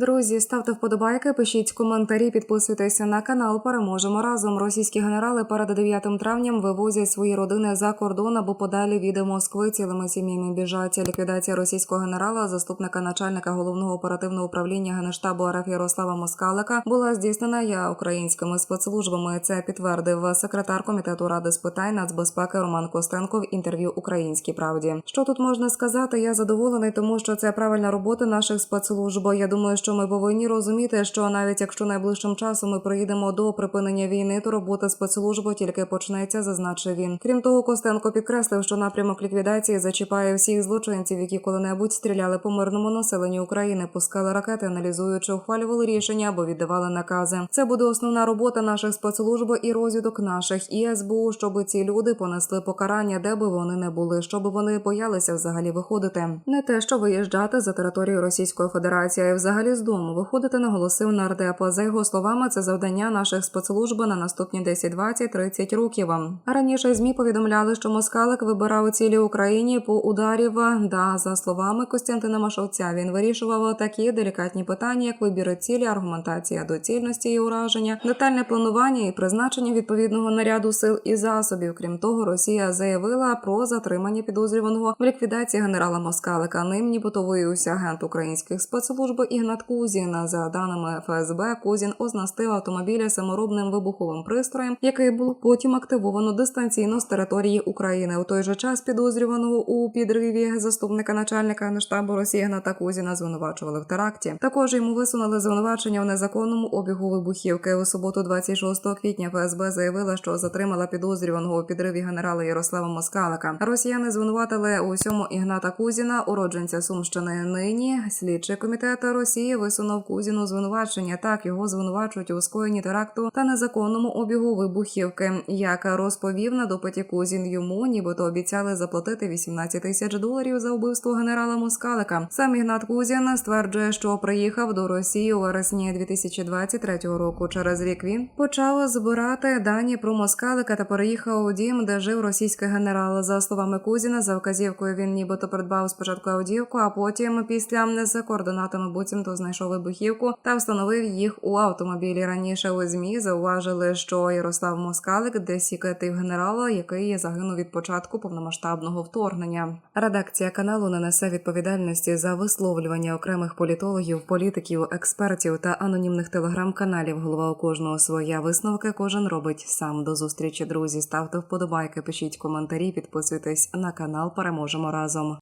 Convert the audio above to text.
Друзі, ставте вподобайки, пишіть коментарі, підписуйтеся на канал. Переможемо разом. Російські генерали перед 9 травням вивозять свої родини за кордон або подалі від Москви. Цілими сім'ями біжать. Ліквідація російського генерала, заступника начальника головного оперативного управління генштабу РФ Ярослава Москалика, була здійснена я українськими спецслужбами. Це підтвердив секретар комітету ради з питань нацбезпеки Роман Костенко в інтерв'ю Українській правді. Що тут можна сказати? Я задоволений, тому що це правильна робота наших спецслужб. Я думаю, що ми повинні розуміти, що навіть якщо найближчим часом ми приїдемо до припинення війни, то робота спецслужби тільки почнеться, зазначив він. Крім того, Костенко підкреслив, що напрямок ліквідації зачіпає всіх злочинців, які коли-небудь стріляли по мирному населенню України, пускали ракети, аналізуючи, ухвалювали рішення або віддавали накази. Це буде основна робота наших спецслужб і розвідок наших і СБУ, щоб ці люди понесли покарання, де би вони не були, щоб вони боялися взагалі виходити. Не те, що виїжджати за територію Російської Федерації, а й взагалі з дому виходити, наголосив нардепа. За його словами, це завдання наших спецслужб на наступні 10, 20, 30 років. Раніше змі повідомляли, що москалик вибирав цілі Україні по ударів. Да, за словами Костянтина Машовця, він вирішував такі делікатні питання, як вибір цілі, аргументація доцільності і ураження, детальне планування і призначення відповідного наряду сил і засобів. Крім того, Росія заявила про затримання підозрюваного в ліквідації генерала Москалика. Ним нібито виявився агент українських спецслужб Ігнат Кузін. За даними ФСБ, Кузін оснастив автомобіля саморобним вибуховим пристроєм, який був потім активовано дистанційно з території України. У той же час підозрюваного у підриві заступника начальника генштабу Росії Гната Кузіна звинувачували в теракті. Також йому висунули звинувачення в незаконному обігу вибухівки. У суботу, 26 квітня, ФСБ заявила, що затримала підозрюваного у підриві генерала Ярослава Москалика. Росіяни звинуватили у всьому Ігната Кузіна, уродженця Сумщини. Нині слідчий комітет Росії висунув Кузіну звинувачення. Так його звинувачують у скоєнні теракту та незаконному обігу вибухівки. Як розповів на допиті Кузін, йому нібито обіцяли заплатити 18 тисяч доларів за вбивство генерала Москалика. Сам Ігнат Кузін стверджує, що приїхав до Росії у вересні 2023 року. Через рік він почав збирати дані про Москалика та переїхав у дім, де жив російський генерал. За словами Кузіна, за вказівкою він нібито придбав спочатку аудівку, а потім після за координатами буцімто знайшов вибухівку та встановив їх у автомобілі. Раніше у змі зауважили, що Ярослав Москалик десікатив генерала, який загинув від початку повномасштабного вторгнення. Редакція каналу не несе відповідальності за висловлювання окремих політологів, політиків, експертів та анонімних телеграм-каналів. Голова у кожного своя висновки. Кожен робить сам. До зустрічі, друзі. Ставте вподобайки, пишіть коментарі, підписуйтесь на канал. Переможемо разом.